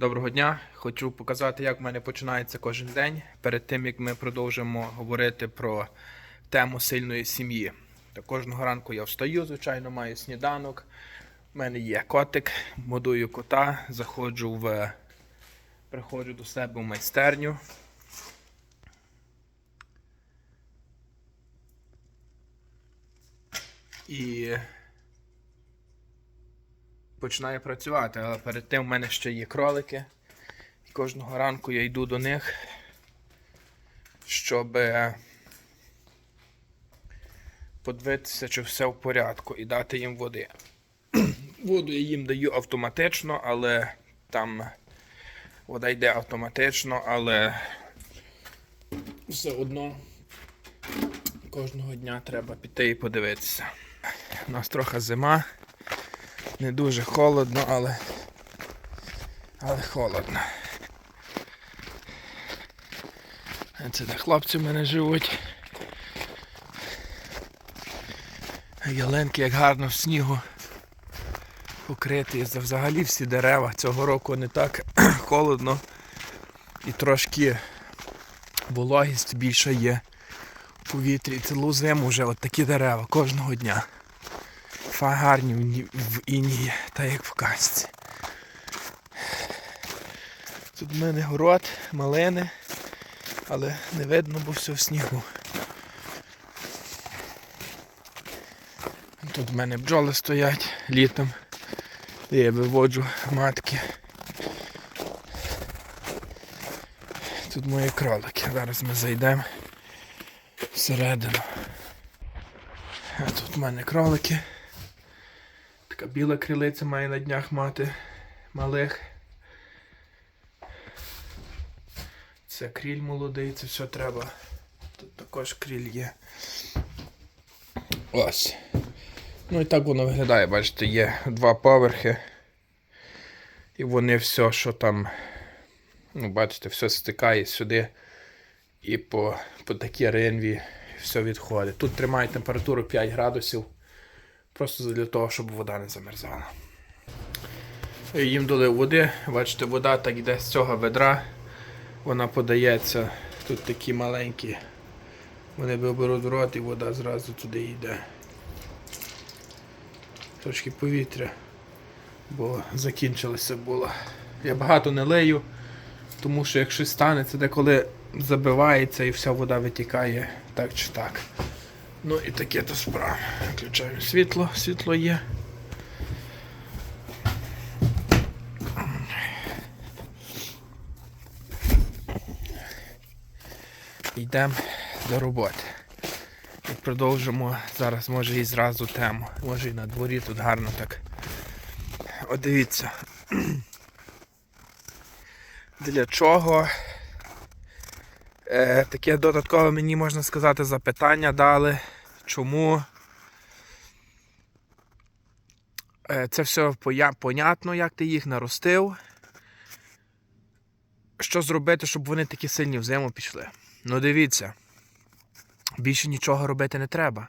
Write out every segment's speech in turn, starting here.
Доброго дня! Хочу показати, як в мене починається кожен день перед тим, як ми продовжимо говорити про тему сильної сім'ї. Кожного ранку я встаю, звичайно, маю сніданок. У мене є котик, модую кота, заходжу в. Приходжу до себе в майстерню. І починаю працювати, але перед тим в мене ще є кролики. І кожного ранку я йду до них, щоб е, подивитися, чи все в порядку, і дати їм води. Воду я їм даю автоматично, але там вода йде автоматично, але все одно кожного дня треба піти і подивитися. У нас трохи зима. Не дуже холодно, але. Але холодно. Це де хлопці в мене живуть. Ялинки як гарно в снігу покриті. Взагалі всі дерева. Цього року не так холодно і трошки вологість більша є в повітрі. Цілу зиму вже от такі дерева кожного дня. Фа гарні в ні- в інії, та як в казці. Тут в мене город, малини, але не видно, бо все в снігу. Тут в мене бджоли стоять літом. де Я виводжу матки. Тут мої кролики. Зараз ми зайдемо всередину. А тут в мене кролики. Така біла крилиця має на днях мати малих. Це кріль молодий, це все треба. Тут також кріль є. Ось. Ну і так воно виглядає, бачите, є два поверхи. І вони все, що там, ну, бачите, все стикає сюди і по, по такій ринві все відходить. Тут тримає температуру 5 градусів. Просто для того, щоб вода не замерзала. Їм долив води, бачите, вода так йде з цього ведра. Вона подається. Тут такі маленькі. Вони виберуть рот і вода зразу туди йде. Трошки повітря, бо закінчилося було. Я багато не лею, тому що якщо станеться, деколи забивається і вся вода витікає так чи так. Ну і таке то справа. Включаю світло, світло є. Йдемо до роботи. І продовжимо зараз, може і зразу тему. Може і на дворі тут гарно так. О, дивіться. Для чого е, таке додаткове мені можна сказати запитання дали. Чому е, це все понятно, як ти їх наростив. Що зробити, щоб вони такі сильні в зиму пішли? Ну дивіться, більше нічого робити не треба.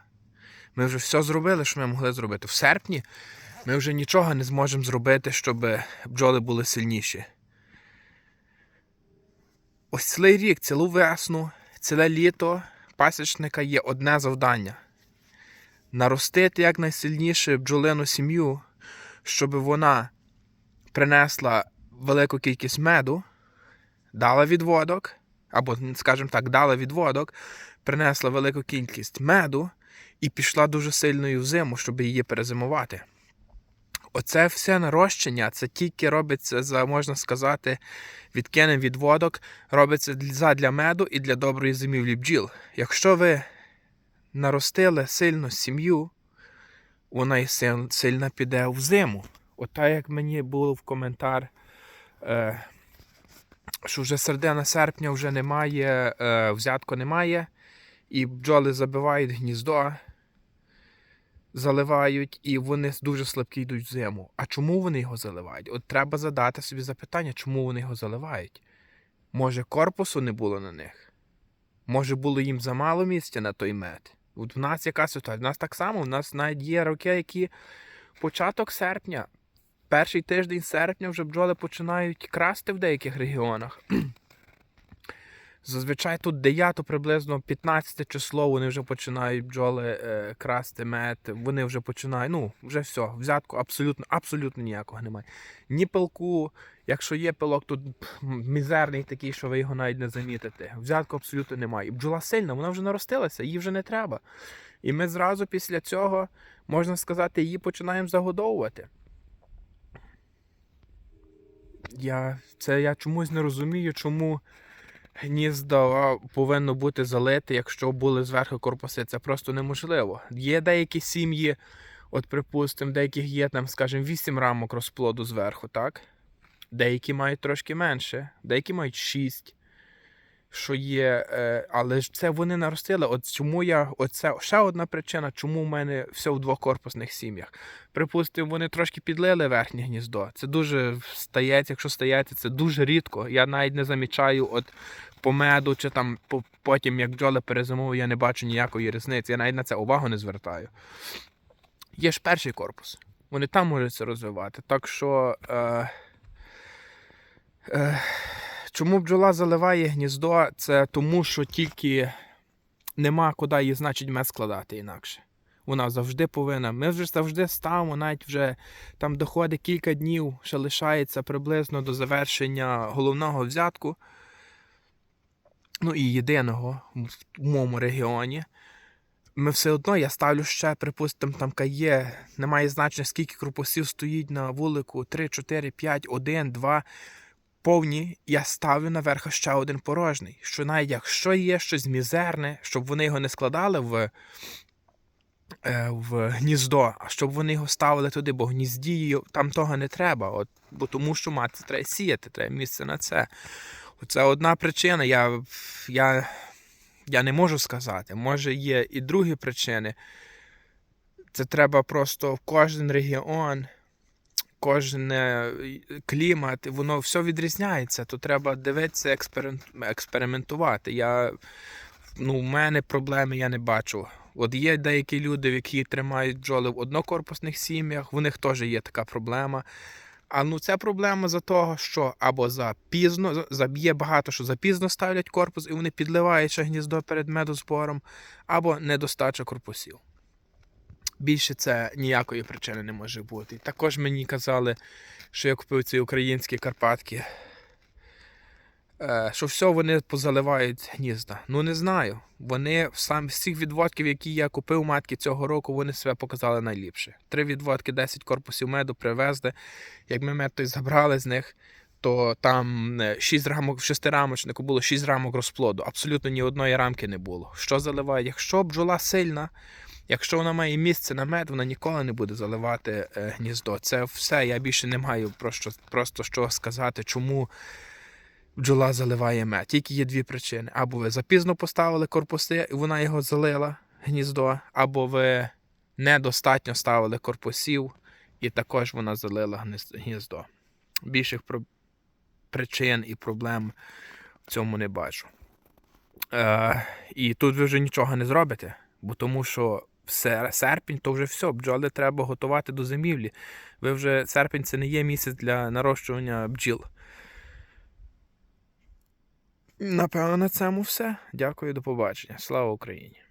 Ми вже все зробили, що ми могли зробити. В серпні ми вже нічого не зможемо зробити, щоб бджоли були сильніші. Ось цілий рік, цілу весну, ціле літо пасічника є одне завдання наростити якнайсильніше бджолину сім'ю, щоб вона принесла велику кількість меду, дала відводок, або, скажімо так, дала відводок, принесла велику кількість меду і пішла дуже сильною в зиму, щоб її перезимувати. Оце все нарощення, це тільки робиться за, можна сказати, відкинем відводок, робиться для- меду і для доброї зимівлі бджіл. Якщо ви наростили сильно сім'ю, вона і сильно піде в зиму. Ота як мені було в коментар, е, що вже середина серпня вже немає, е, взятку немає, і бджоли забивають гніздо, заливають, і вони дуже слабкі йдуть в зиму. А чому вони його заливають? От треба задати собі запитання, чому вони його заливають. Може, корпусу не було на них? Може, було їм замало місця на той мед? От в нас яка ситуація? У нас так само, у нас навіть є роки, які початок серпня. перший тиждень серпня вже бджоли починають красти в деяких регіонах. Зазвичай тут 9 приблизно 15 число вони вже починають бджоли е, красти мед. Вони вже починають. Ну, вже все, взятку абсолютно, абсолютно ніякого немає. Ні пилку, якщо є пилок, тут мізерний такий, що ви його навіть не замітите. Взятку абсолютно немає. І бджола сильна, вона вже наростилася, її вже не треба. І ми зразу після цього, можна сказати, її починаємо загодовувати. Я, це я чомусь не розумію, чому гніздо повинно бути залите, якщо були зверху корпуси. Це просто неможливо. Є деякі сім'ї, от припустимо, деяких є там, скажімо, 8 рамок розплоду зверху, так? Деякі мають трошки менше, деякі мають 6. Що є, е, але ж це вони наростили. От чому я, оце ще одна причина, чому в мене все в двокорпусних сім'ях. Припустимо, вони трошки підлили верхнє гніздо. Це дуже стається, якщо стається, це дуже рідко. Я навіть не замічаю от по меду чи там по- потім, як бджоли перезимовують, я не бачу ніякої різниці. Я навіть на це увагу не звертаю. Є ж перший корпус. Вони там можуть це розвивати. Так що. Е, е, чому бджола заливає гніздо? Це тому, що тільки нема куди її, значить, мед складати інакше. Вона завжди повинна. Ми вже завжди ставимо, навіть вже там доходить кілька днів, ще лишається приблизно до завершення головного взятку. Ну і єдиного в моєму регіоні. Ми все одно, я ставлю ще, припустимо, там є, немає значення, скільки корпусів стоїть на вулику, 3, 4, 5, 1, 2 повні, я ставлю наверху ще один порожній. Що навіть якщо є щось мізерне, щоб вони його не складали в, е, в гніздо, а щоб вони його ставили туди, бо гнізді там того не треба. От, бо тому що мати треба сіяти, треба місце на це. Це одна причина. Я, я, я не можу сказати. Може, є і другі причини. Це треба просто в кожен регіон кожен клімат, воно все відрізняється, то треба дивитися, експериментувати. Я, ну, у мене проблеми я не бачу. От є деякі люди, які тримають бджоли в однокорпусних сім'ях, в них теж є така проблема. А ну це проблема за того, що або запізно, за- за- багато, що запізно ставлять корпус, і вони підливають ще гніздо перед медозбором, або недостача корпусів. Більше це ніякої причини не може бути. Також мені казали, що я купив ці українські Карпатки. е, Що все вони позаливають гнізда. Ну не знаю. Вони сам з цих відводків, які я купив матки цього року, вони себе показали найліпше. Три відводки, 10 корпусів меду привезли. Як ми мед той забрали з них, то там 6 рамок в шестирамочнику було 6 рамок розплоду. Абсолютно ні одної рамки не було. Що заливає? Якщо бджола сильна, Якщо вона має місце на мед, вона ніколи не буде заливати е, гніздо. Це все. Я більше не маю просто, просто що сказати, чому бджола заливає мед. Тільки є дві причини. Або ви запізно поставили корпуси, і вона його залила гніздо, або ви недостатньо ставили корпусів, і також вона залила гніздо. Більших про- причин і проблем в цьому не бачу. Е, і тут ви вже нічого не зробите, бо тому що серпень то вже все, бджоли треба готувати до зимівлі. Ви вже серпень це не є місяць для нарощування бджіл. Напевно, на цьому все. Дякую, до побачення. Слава Україні!